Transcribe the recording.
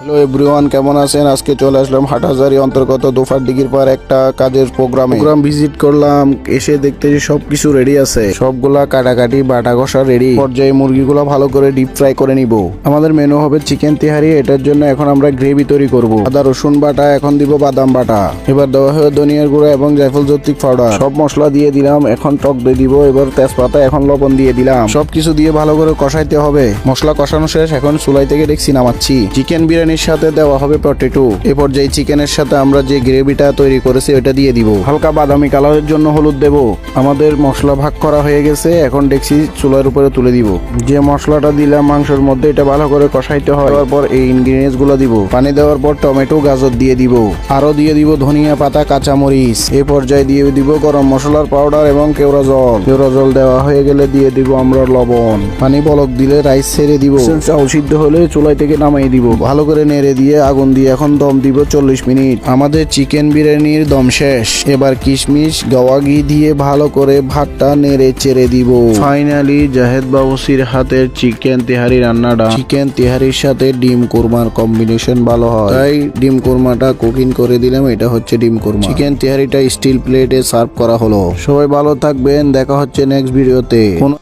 Hello everyone কেমন আছেন? আজকে চলে আসলাম হাটহাজারি অন্তর্গত দোফার ডিগির পার একটা কাজের প্রোগ্রামে। প্রোগ্রাম ভিজিট করলাম এসে দেখতে যে সবকিছু রেডি আছে। সবগুলা কাটাকাটি বাটা কষা রেডি পর্যায়ে মুরগিগুলো ভালো করে ডিপ ফ্রাই করে নিব। আমাদের মেনু হবে চিকেন তিহারি এটার জন্য এখন আমরা গ্রেভি তৈরি করব। আদা রসুন বাটা এখন দিব বাদাম বাটা। এবার দেওয়া হবে ধনিয়ার গুঁড়া এবং জায়ফল জৈত্রিক পাউডার সব মশলা দিয়ে দিলাম এখন টক দই দিব। এবার তেজপাতা এখন লবণ দিয়ে দিলাম। সবকিছু দিয়ে ভালো করে কষাইতে হবে। মশলা কষানো শেষ এখন চুলাই থেকে দেখছি নামাচ্ছি। চিকেন বিরিয়ানির সাথে দেওয়া হবে পটেটো। এ পর্যায়ে চিকেনের সাথে আমরা যে গ্রেভিটা তৈরি করেছি ওটা দিয়ে দিব। হালকা বাদামি কালারের জন্য হলুদ দেব। আমাদের মশলা ভাগ করা হয়ে গেছে, এখন দেখছি চুলার উপরে তুলে দিব। যে মশলাটা দিলাম মাংসের মধ্যে, এটা ভালো করে কষাইতে হয়। তারপর এই ইনগ্রিডিয়েন্টসগুলো দিব। পানি দেওয়ার পর টমেটো, গাজর দিয়ে দিব। আরও দিয়ে দিব ধনিয়া পাতা, কাঁচামরিচ। এই পর্যায়ে দিয়ে দিব গরম মশলার পাউডার এবং কেওড়া জল। কেওড়া জল দেওয়া হয়ে গেলে দিয়ে দিব আমরা লবণ। পানি বলক দিলে রাইস ছেড়ে দিব। চাউল সিদ্ধ হলে চুলাই থেকে নামাই দিব। ভালো করে নেড়ে দিয়ে আগুন দিয়ে এখন দম দিব চল্লিশ মিনিট। আমাদের চিকেন বিরিয়ানির দম শেষ। এবার কিশমিশ গাওয়া ঘি দিয়ে ভালো করে ভাতটা নেড়ে চেড়ে দিব। ফাইনালি জাহেদ বাবুসির হাতের চিকেন তেহারি রান্নাটা। চিকেন তেহারির সাথে ডিম কোরমার কম্বিনেশন ভালো হয়। তাই ডিম কোরমাটা কুকিং করে দিলাম এটা হচ্ছে ডিম কোরমা। চিকেন তেহারিটা স্টিল প্লেটে সার্ভ করা হলো। সবাই ভালো থাকবেন দেখা হচ্ছে নেক্সট ভিডিওতে কোন